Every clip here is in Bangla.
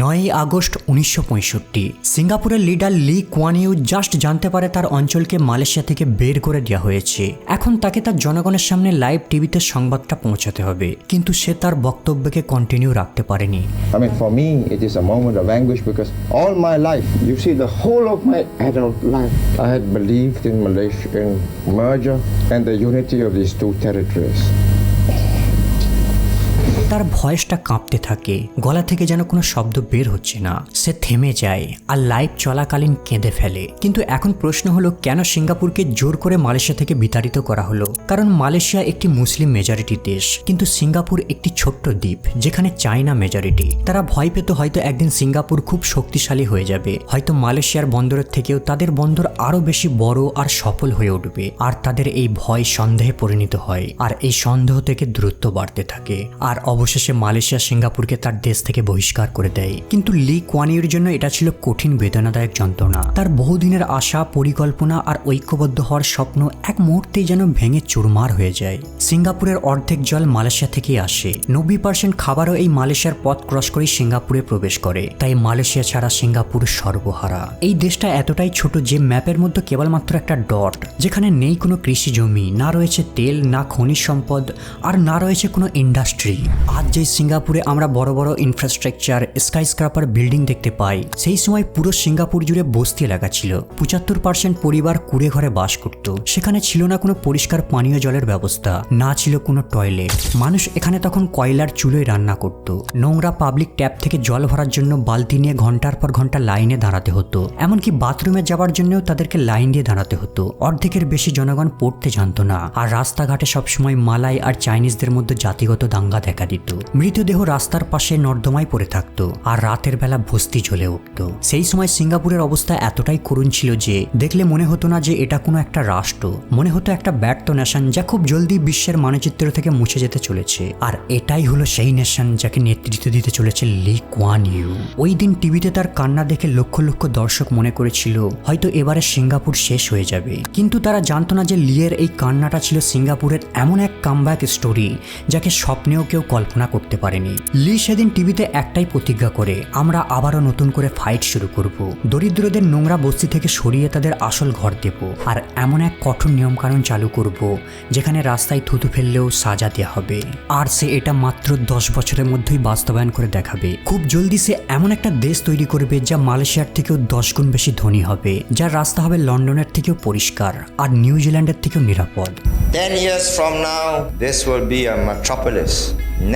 নয়ই আগস্ট উনিশশো পঁয়ষট্টি। সিঙ্গাপুরের লিডার লি কোয়ানিউ জাস্ট জানতে পারে তার অঞ্চলকে মালয়েশিয়া থেকে বের করে দেওয়া হয়েছে। এখন তাকে তার জনগণের সামনে লাইভ টিভিতে সংবাদটা পৌঁছাতে হবে। কিন্তু সে তার বক্তব্যকে কন্টিনিউ রাখতে পারেনি। Merger and the unity of these two territories. তার ভয়েসটা কাঁপতে থাকে। গলা থেকে যেন কোনো শব্দ বের হচ্ছে না। সে থেমে যায় আর লাইভ চলাকালীন কেঁদে ফেলে। কিন্তু এখন প্রশ্ন হলো, কেন সিঙ্গাপুরকে জোর করে মালয়েশিয়া থেকে বিতাড়িত করা হলো? কারণ মালয়েশিয়া একটি মুসলিম মেজরিটি দেশ। কিন্তু সিঙ্গাপুর একটি ছোট্ট দ্বীপ, যেখানে চায়না মেজরিটি তারা ভয় পেত হয়তো একদিন সিঙ্গাপুর খুব শক্তিশালী হয়ে যাবে। হয়তো মালয়েশিয়ার বন্দরের থেকেও তাদের বন্দর আরও বেশি বড় আর সফল হয়ে উঠবে। আর তাদের এই ভয় সন্দেহে পরিণত হয়। আর এই সন্দেহ থেকে দ্রুত বাড়তে থাকে। আর অবশেষে মালয়েশিয়া সিঙ্গাপুরকে তার দেশ থেকে বহিষ্কার করে দেয়। কিন্তু লি কোয়ানির জন্য এটা ছিল কঠিন বেদনাদায়ক যন্ত্রণা। তার বহুদিনের আশা, পরিকল্পনা আর ঐক্যবদ্ধ হওয়ার স্বপ্ন এক মুহূর্তেই যেন ভেঙে চুরমার হয়ে যায়। সিঙ্গাপুরের অর্ধেক জল মালয়েশিয়া থেকেই আসে। নব্বই পার্সেন্ট খাবারও এই মালয়েশিয়ার পথ ক্রস করেই সিঙ্গাপুরে প্রবেশ করে। তাই মালয়েশিয়া ছাড়া সিঙ্গাপুর সর্বহারা। এই দেশটা এতটাই ছোট যে ম্যাপের মধ্যে কেবলমাত্র একটা ডট, যেখানে নেই কোনো কৃষি জমি, না রয়েছে তেল, না খনিজ সম্পদ, আর না রয়েছে কোনো ইন্ডাস্ট্রি। আজ যে সিঙ্গাপুরে আমরা বড় বড় ইনফ্রাস্ট্রাকচার স্কাই স্ক্রাপার বিল্ডিং দেখতে পাই, সেই সময় পুরো সিঙ্গাপুর জুড়ে বস্তি এলাকা ছিল। পঁচাত্তর পার্সেন্ট পরিবার কুড়ে ঘরে বাস করত। সেখানে ছিল না কোনো পরিষ্কার পানীয় জলের ব্যবস্থা, না ছিল কোনো টয়লেট মানুষ এখানে তখন কয়লার চুলোয় রান্না করত। নোংরা পাবলিক ট্যাপ থেকে জল ভরার জন্য বালতি নিয়ে ঘণ্টার পর ঘণ্টা লাইনে দাঁড়াতে হতো। এমনকি বাথরুমে যাওয়ার জন্যও তাদেরকে লাইন দিয়ে দাঁড়াতে হতো। অর্ধেকের বেশি জনগণ পড়তে জানতো না। আর রাস্তাঘাটে সবসময় মালাই আর চাইনিজদের মধ্যে জাতিগত দাঙ্গা দেখা দিত। মৃতদেহ রাস্তার পাশে নর্দমায় পড়ে থাকতো আর রাতের বেলা বস্তি জ্বলে উঠত। সেই সময় সিঙ্গাপুরের অবস্থা এতটাই করুণ ছিল যে দেখলে মনে হতো না যে এটা কোনো একটা রাষ্ট্র। মনে হতো একটা ব্যর্থ নেশন যা খুব জলদি বিশ্বের মানচিত্র থেকে মুছে যেতে চলেছে। আর এটাই হলো সেই নেশন যাকে নেতৃত্ব দিতে চলেছে লি কোয়ান ইউ। ওই দিন টিভিতে তার কান্না দেখে লক্ষ লক্ষ দর্শক মনে করেছিল, হয়তো এবারে সিঙ্গাপুর শেষ হয়ে যাবে। কিন্তু তারা জানতো না যে লিয়ের এই কান্নাটা ছিল সিঙ্গাপুরের এমন এক কামব্যাক স্টোরি যাকে স্বপ্নেও কেউ কল্পনা করতে পারেনি। লি সেদিন টিভিতে একটাই প্রতিজ্ঞা করে, আমরা আবারও নতুন করে ফাইট শুরু করব। দরিদ্রদের নোংরা বস্তি থেকে সরিয়ে তাদের আসল ঘর দেব আর এমন এক কঠোর নিয়মকানুন চালু করব, যেখানে রাস্তায় থুতু ফেললেও সাজা দেওয়া হবে। আর সে এটা মাত্র দশ বছরের মধ্যেই বাস্তবায়ন করে দেখাবে। খুব জলদি সে এমন একটা দেশ তৈরি করবে যা মালয়েশিয়ার থেকেও দশ গুণ বেশি ধনী হবে, যার রাস্তা হবে লন্ডনের থেকেও পরিষ্কার আর নিউজিল্যান্ডের থেকেও নিরাপদ। Ten years from now, this will be a metropolis.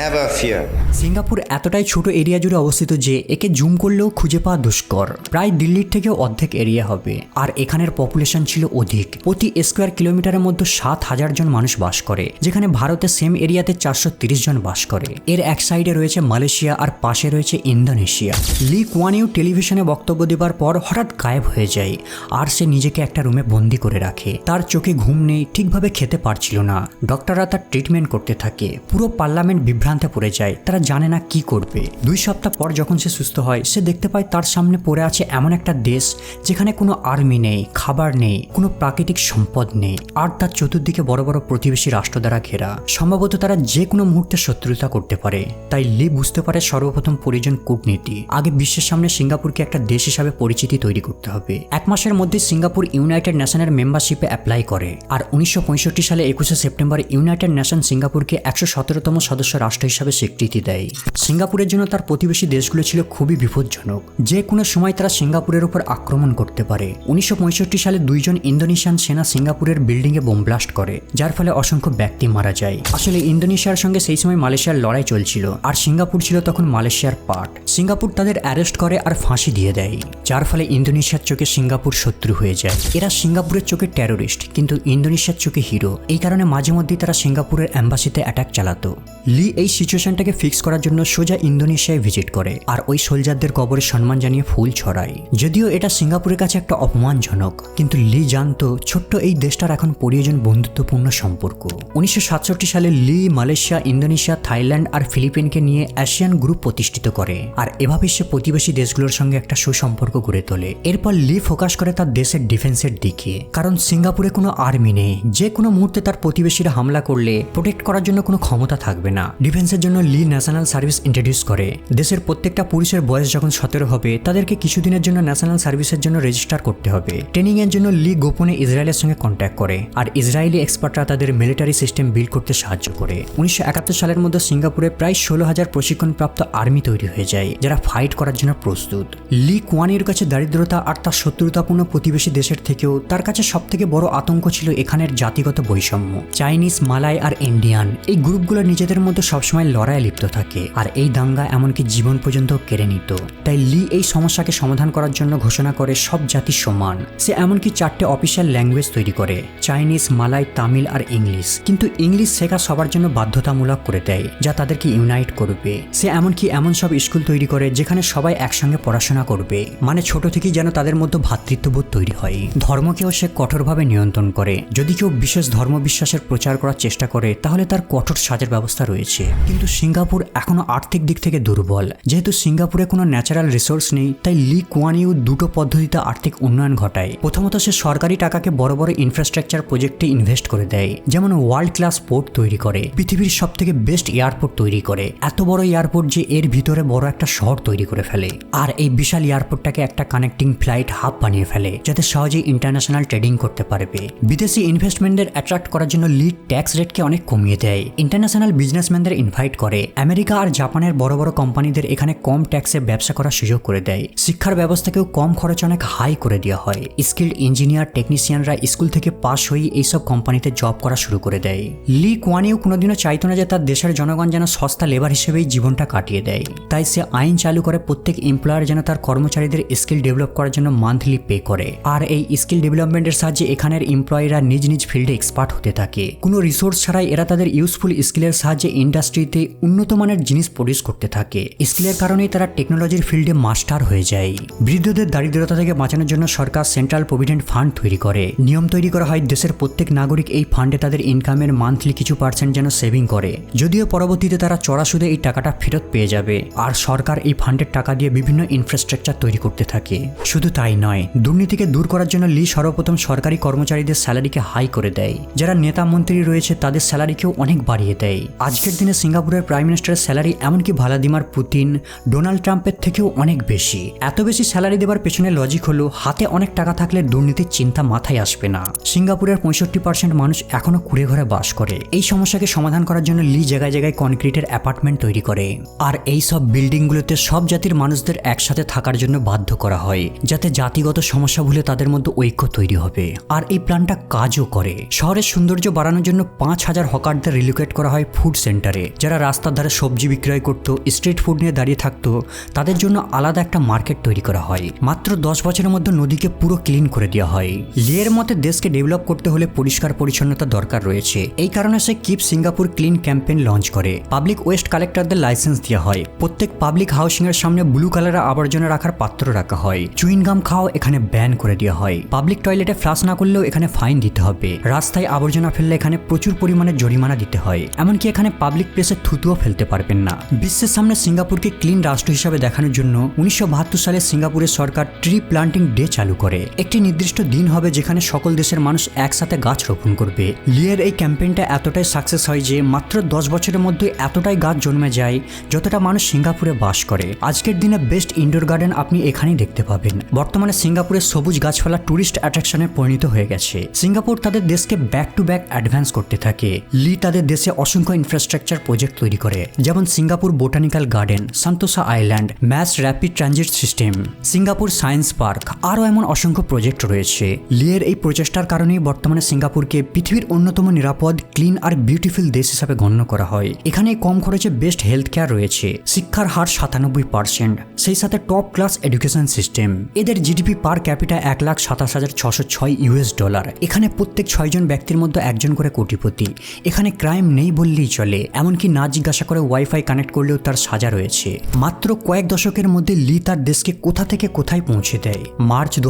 Never fear. Singapore এতটাই ছোট এরিয়া জুড়ে অবস্থিত যে একে জুম করলেও খুঁজে পাওয়া দুষ্কর। প্রায় দিল্লির থেকেও অর্ধেক এরিয়া হবে। আর এখানের পপুলেশন ছিল অধিক। প্রতি স্কোয়ার কিলোমিটারের মধ্যে সাত হাজার জন মানুষ বাস করে যেখানে ভারতে সেম এরিয়াতে চারশো জন বাস করে। এর এক সাইডে রয়েছে মালয়েশিয়া আর পাশে রয়েছে ইন্দোনেশিয়া। লি কোয়ানিউ টেলিভিশনে বক্তব্য দেবার পর হঠাৎ গায়েব হয়ে যায়। আর সে নিজেকে একটা রুমে বন্দি করে রাখে। তার চোখে ঘুম নেই ঠিকভাবে খেতে পারছিল না। ডক্টররা তার ট্রিটমেন্ট করতে থাকে। পুরো পার্লামেন্ট বিভ্রান্তে পড়ে যায়। তারা জানে না কি করবে। দুই সপ্তাহ পর যখন সে সুস্থ হয়, সে দেখতে পায় তার সামনে পড়ে আছে এমন একটা দেশ যেখানে কোনো আর্মি নেই, খাবার নেই, কোনো প্রাকৃতিক সম্পদ নেই, আর তার চতুর্দিকে বড় বড় প্রতিবেশী রাষ্ট্র দ্বারা ঘেরা। সম্ভবত তারা যে কোনো মুহূর্তে শত্রুতা করতে পারে। তাই লি বুঝতে পারে সর্বপ্রথম প্রয়োজন কূটনীতি। আগে বিশ্বের সামনে সিঙ্গাপুরকে একটা দেশ হিসাবে পরিচিতি তৈরি করতে হবে। এক মাসের মধ্যে সিঙ্গাপুর ইউনাইটেড নেশনের মেম্বারশিপে অ্যাপ্লাই করে। আর উনিশশো সালে একুশে সেপ্টেম্বর ইউনাইটেড নেশন সিঙ্গাপুরকে একশো সতেরোতম সদস্য রাষ্ট্র হিসাবে স্বীকৃতি দেয়। সিঙ্গাপুরের জন্য তার প্রতিবেশী দেশগুলো ছিল খুবই বিপজ্জনক। যে কোনো সময় তারা সিঙ্গাপুরের উপর আক্রমণ করতে পারে। উনিশশো পঁয়ষট্টি সালে দুইজন ইন্দোনেশিয়ান সেনা সিঙ্গাপুরের বিল্ডিংয়ে বোম ব্লাস্ট করে, যার ফলে অসংখ্য ব্যক্তি মারা যায়। আসলে ইন্দোনেশিয়ার সঙ্গে সেই সময় মালয়েশিয়ার লড়াই চলছিল, আর সিঙ্গাপুর ছিল তখন মালয়েশিয়ার পার্ট। সিঙ্গাপুর তাদের অ্যারেস্ট করে আর ফাঁসি দিয়ে দেয়, যার ফলে ইন্দোনেশিয়ার চোখে সিঙ্গাপুর শত্রু হয়ে যায়। এরা সিঙ্গাপুরের চোখে টেরোরিস্ট, কিন্তু ইন্দোনেশিয়ার চোখে হিরো। এই কারণে মাঝে মধ্যেই তারা সিঙ্গাপুরের অ্যাম্বাসিতে অ্যাটাক চালাতো। লি এই সিচুয়েশনটাকে ফিক্স করার জন্য সোজা ইন্দোনেশিয়ায় ভিজিট করে, আর ওই সোলজারদের কবরে সম্মান জানিয়ে ফুল ছড়ায়। যদিও এটা সিঙ্গাপুরের কাছে একটা অপমানজনক, কিন্তু লি জানতো ছোট্ট এই দেশটার এখন প্রয়োজন বন্ধুত্বপূর্ণ সম্পর্ক। উনিশশো সাতষট্টি সালে লি মালয়েশিয়া, ইন্দোনেশিয়া, থাইল্যান্ড আর ফিলিপিনকে নিয়ে এশিয়ান গ্রুপ প্রতিষ্ঠিত করে, আর এভাবে সে প্রতিবেশী দেশগুলোর সঙ্গে একটা সুসম্পর্ক গড়ে তোলে। এরপর লি ফোকাস করে তার দেশের ডিফেন্সের দিকে, কারণ সিঙ্গাপুরে কোনো আর্মি নেই, যে কোনো মুহূর্তে তার প্রতিবেশীরা হামলা করলে প্রোটেক্ট করার জন্য কোনো ক্ষমতা থাকবে না। ডিফেন্সের জন্য লি ন্যাশনাল সার্ভিস ইন্ট্রোডিউস করে। দেশের প্রত্যেকটা পুরুষের বয়স যখন সতেরো হবে, তাদেরকে কিছুদিনের জন্য ন্যাশনাল সার্ভিসের জন্য রেজিস্টার করতে হবে। ট্রেনিং এর জন্য লি গোপনে ইসরায়েলের সঙ্গে কন্ট্যাক্ট করে। আর ইসরায়েলি এক্সপার্টরা তাদের মিলিটারি সিস্টেম বিল্ড করতে সাহায্য করে। উনিশশো একাত্তর সালের মধ্যে সিঙ্গাপুরে প্রায় ষোলো হাজার প্রশিক্ষণপ্রাপ্ত আর্মি তৈরি হয়ে যায়, যারা ফাইট করার জন্য প্রস্তুত। লি কোয়ানির কাছে দারিদ্রতা আর তার শত্রুতাপূর্ণ প্রতিবেশী দেশের থেকেও তার কাছে সব থেকে বড় আতঙ্ক ছিল এখানের জাতিগত বৈষম্য। চাইনিজ মালাই আর ইন্ডিয়ান এই গ্রুপগুলো নিজেদের মধ্যে সবসময় লড়াইয়ে লিপ্ত থাকে আর এই দাঙ্গা এমনকি জীবন পর্যন্ত কেড়ে নিত। তাই লি এই সমস্যাকে সমাধান করার জন্য ঘোষণা করে সব জাতি সমান। সে এমনকি চারটে অফিসিয়াল ল্যাঙ্গুয়েজ তৈরি করে চাইনিজ মালাই তামিল আর ইংলিশ কিন্তু ইংলিশ শেখা সবার জন্য বাধ্যতামূলক করে দেয়, যা তাদেরকে ইউনাইট করবে। সে এমনকি এমন সব স্কুল তৈরি করে যেখানে সবাই একসঙ্গে পড়াশোনা করবে মানে ছোট থেকেই যেন তাদের মধ্যে ভ্রাতৃত্ববোধ তৈরি হয়। ধর্মকেও সে কঠোরভাবে নিয়ন্ত্রণ করে। যদি কেউ বিশেষ ধর্ম বিশ্বাসের প্রচার করার চেষ্টা করে, তাহলে তার কঠোর সাজের ব্যবস্থা রয়েছে। কিন্তু সিঙ্গাপুর এখনও আর্থিক দিক থেকে দুর্বল। যেহেতু সিঙ্গাপুরে কোনো ন্যাচারাল রিসোর্স নেই, তাই লি কুয়ানিউ দুটো পদ্ধতিতে আর্থিক উন্নয়ন ঘটায়। প্রথমত সে সরকারি টাকাকে বড় বড় ইনফ্রাস্ট্রাকচার প্রজেক্টে ইনভেস্ট করে দেয়, যেমন ওয়ার্ল্ড ক্লাস পোর্ট তৈরি করে, পৃথিবীর সব থেকে বেস্ট এয়ারপোর্ট তৈরি করে। এত বড় এয়ারপোর্ট যে এর ভিতরে বড় একটা শহর তৈরি করে ফেলে। আর এই বিশাল এয়ারপোর্টটাকে একটা কানেক্টিং ফ্লাইট হাব বানিয়ে ফেলে, যাতে সহজেই ইন্টারন্যাশনাল ট্রেডিং করতে পারবে। বিদেশি ইনভেস্টমেন্টদের অ্যাট্রাক্ট করার জন্য লিড ট্যাক্স রেটকে অনেক কমিয়ে দেয়। ইন্টারন্যাশনাল বিজনেসম্যানদের ইনভাইট করে। আমেরিকা আর জাপানের বড় বড় কোম্পানিদের এখানে কম ট্যাক্সে ব্যবসা করার সুযোগ করে দেয়। শিক্ষার ব্যবস্থাকেও কম খরচে অনেক হাই করে দেওয়া হয়। স্কিল্ড ইঞ্জিনিয়ার টেকনিশিয়ানরা স্কুল থেকে পাশ হয়ে এইসব কোম্পানিতে জব করা শুরু করে দেয়। লি কোয়ানিও কোনোদিনও চাইতো না যে তার দেশের জনগণ যেন সস্তা লেবার হিসেবেই জীবনটা কাটিয়ে দেয়। তাই সে আইন চালু করে প্রত্যেক এমপ্লয়ার যেন তার কর্মচারীদের স্কিল ডেভেলপ করার জন্য মান্থলি পে করে। আর এই স্কিল ডেভেলপমেন্টের সাহায্যে এখানের এমপ্লয়িরা নিজ নিজ ফিল্ডে এক্সপার্ট হতে থাকে। কোনো রিসোর্স ছাড়াই এরা তাদের ইউজফুল স্কিলের সাহায্যে ইন্ডাস্ট্রিতে উন্নত মানের জিনিস প্রডিউস করতে থাকে। স্কিলের কারণেই তারা টেকনোলজির ফিল্ডে মাস্টার হয়ে যায়। বৃদ্ধদের দারিদ্রতা থেকে বাঁচানোর জন্য সরকার সেন্ট্রাল প্রভিডেন্ট ফান্ড তৈরি করে। নিয়ম তৈরি করা হয়, দেশের প্রত্যেক নাগরিক এই ফান্ডে তাদের ইনকামের মান্থলি কিছু পার্সেন্ট যেন সেভিং করে। যদিও পরবর্তীতে তারা চড়া সুদে এই টাকাটা ফেরত পেয়ে যাবে। আর সরকার এই ফান্ডের টাকা দিয়ে বিভিন্ন ইনফ্রাস্ট্রাকচার তৈরি করতে থাকে। শুধু তাই নয়, দুর্নীতিকে দূর করার জন্য লি সর্বপ্রথম সরকারি কর্মচারীদের স্যালারিকে হাই করে দেয়। যারা নেতা মন্ত্রী রয়েছে, তাদের স্যালারিকেও অনেক বাড়িয়ে দেয়। আজকের দিনে সিঙ্গাপুরের প্রাইম মিনিস্টারের স্যালারি এমনকি ভালাদিমার পুতিন, ডোনাল্ড ট্রাম্পের থেকেও অনেক বেশি। এত বেশি স্যালারি দেওয়ার পেছনে লজিক হলো, হাতে অনেক টাকা থাকলে দুর্নীতির চিন্তা মাথায় আসবে না। সিঙ্গাপুরের পঁয়ষট্টি পার্সেন্ট মানুষ এখনও কুড়ে ঘরে বাস করে। এই সমস্যাকে সমাধান করার জন্য লি জায়গায় জায়গায় কনক্রিটের অ্যাপার্টমেন্ট তৈরি করে। আর এই সব বিল্ডিংগুলোতে সব জাতির মানুষদের একসাথে থাকার জন্য বাধ্য করা হয়, যাতে জাতিগত সমস্যা ভুলে তাদের মধ্যে ঐক্য তৈরি হবে। আর এই প্ল্যানটা কাজও করে। শহরের সৌন্দর্য বাড়ানোর জন্য পাঁচ হাজার হকারদের রিলোকেট করা হয় ফুড সেন্টারে যারা রাস্তার ধারে সবজি বিক্রয় করত স্ট্রিট ফুড নিয়ে দাঁড়িয়ে থাকতো, তাদের জন্য আলাদা একটা মার্কেট তৈরি করা হয়। মাত্র দশ বছরের মধ্যে নদীকে পুরো ক্লিন করে দেওয়া হয়। লিয়ের মতে দেশকে ডেভেলপ করতে হলে পরিষ্কার পরিচ্ছন্নতা দরকার রয়েছে। এই কারণে সে keep Singapore clean campaign launch করে। পাবলিক ওয়েস্ট কালেক্টরদের লাইসেন্স দেওয়া হয়। প্রত্যেক পাবলিক হাউসিং এর সামনে ব্লু কালারের আবর্জনা রাখার পাত্র রাখা হয়। চুইনগাম খাওয়া এখানে ব্যান করে দেওয়া হয়। পাবলিক টয়লেটে ফ্লাশ না করলেও এখানে ফাইন দিতে হবে। রাস্তায় আবর্জনা ফেললে এখানে প্রচুর পরিমাণে জরিমানা দিতে হয়। এমনকি এখানে পাবলিক প্লেসে থুতুও ফেলতে পারবেন না। বিশ্বের সামনে সিঙ্গাপুরকে ক্লিন রাষ্ট্র হিসাবে দেখানোর জন্য উনিশশো বাহাত্তর সালে সিঙ্গাপুরের সরকার ট্রি প্লান্টিং ডে চালু করে। একটি নির্দিষ্ট দিন হবে যেখানে সকল দেশের মানুষ একসাথে গাছ রোপণ করবে। লিয়ের এই ক্যাম্পেইনটা এতটাই সাকসেস হয় যে মাত্র দশ বছরের মধ্যে এতটাই গাছ জন্মে যায় যতটা মানুষ সিঙ্গাপুরে বাস করে। আজকের দিনে বেস্ট ইনডোর গার্ডেন আপনি এখানেই দেখতে পাবেন। বর্তমানে সিঙ্গাপুরের সবুজ গাছপালা টুরিস্ট অ্যাট্রাকশনে পরিণত হয়ে গেছে। সিঙ্গাপুর তাদের দেশকে ব্যাক টু ব্যাক অ্যাডভান্স করতে থাকে। লি তাদের দেশে অসংখ্য ইনফ্রাস্ট্রাকচার প্রজেক্ট তৈরি করে, যেমন Singapore botanical garden Sentosa island mass rapid transit system Singapore science park আরও এমন অসংখ্য প্রজেক্ট রয়েছে। লিয়ের এই প্রচেষ্টার কারণেই বর্তমানে সিঙ্গাপুরকে পৃথিবীর অন্যতম নিরাপদ ক্লিন আর বিউটিফুল দেশ হিসাবে গণ্য করা হয়। এখানে কম খরচে বেস্ট হেলথ কেয়ার রয়েছে, শিক্ষার হার সাতানব্বই পার্সেন্ট সেই সাথে টপ ক্লাস এডুকেশন সিস্টেম এদের জিডিপি পার ক্যাপিটা এক লাখ সাতাশ হাজার ছশো ছয় ইউএস ডলার এখানে প্রত্যেক ছয়জন ব্যক্তির মধ্যে একজন করে কোটিপতি। এখানে ক্রাইম নেই বললেই চলে, এমনকি না জিজ্ঞাসা করে ওয়াইফাই কানেক্ট করলেও তার সাজা রয়েছে। মাত্র কয়েক দশকের মধ্যে লি তার দেশকে কোথা থেকে কোথায় পৌঁছে দেয়। মার্চ দু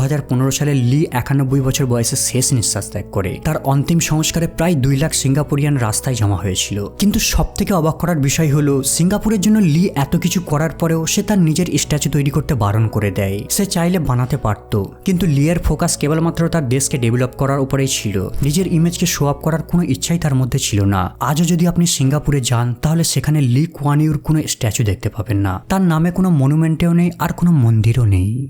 সালে লি একানব্বই বছর বয়সে শেষ নিঃশ্বাস ত্যাগ করে। তার অন্তিম সংস্কারে প্রায় দুই লাখ সিঙ্গাপুরিয়ান রাস্তায় জমা হয়েছিল। কিন্তু সব থেকে অবাক করার বিষয় হলো, সিঙ্গাপুরের জন্য লি এত কিছু করার পরেও সে তার নিজের স্ট্যাচু তৈরি করতে বারণ করে দেয়। সে চাইলে বানাতে পারত, কিন্তু লিয়ের ফোকাস কেবলমাত্র তার দেশকে ডেভেলপ করার উপরেই ছিল। নিজের ইমেজকে শো আপ করার কোনো ইচ্ছাই তার মধ্যে ছিল না। আজও যদি আপনি সিঙ্গাপুরে যান, তাহলে সেখানে লি কোয়ানিউর কোনো স্ট্যাচু দেখতে পাবেন না। তার নামে কোনো মনুমেন্টেও নেই, আর কোনো মন্দিরও নেই।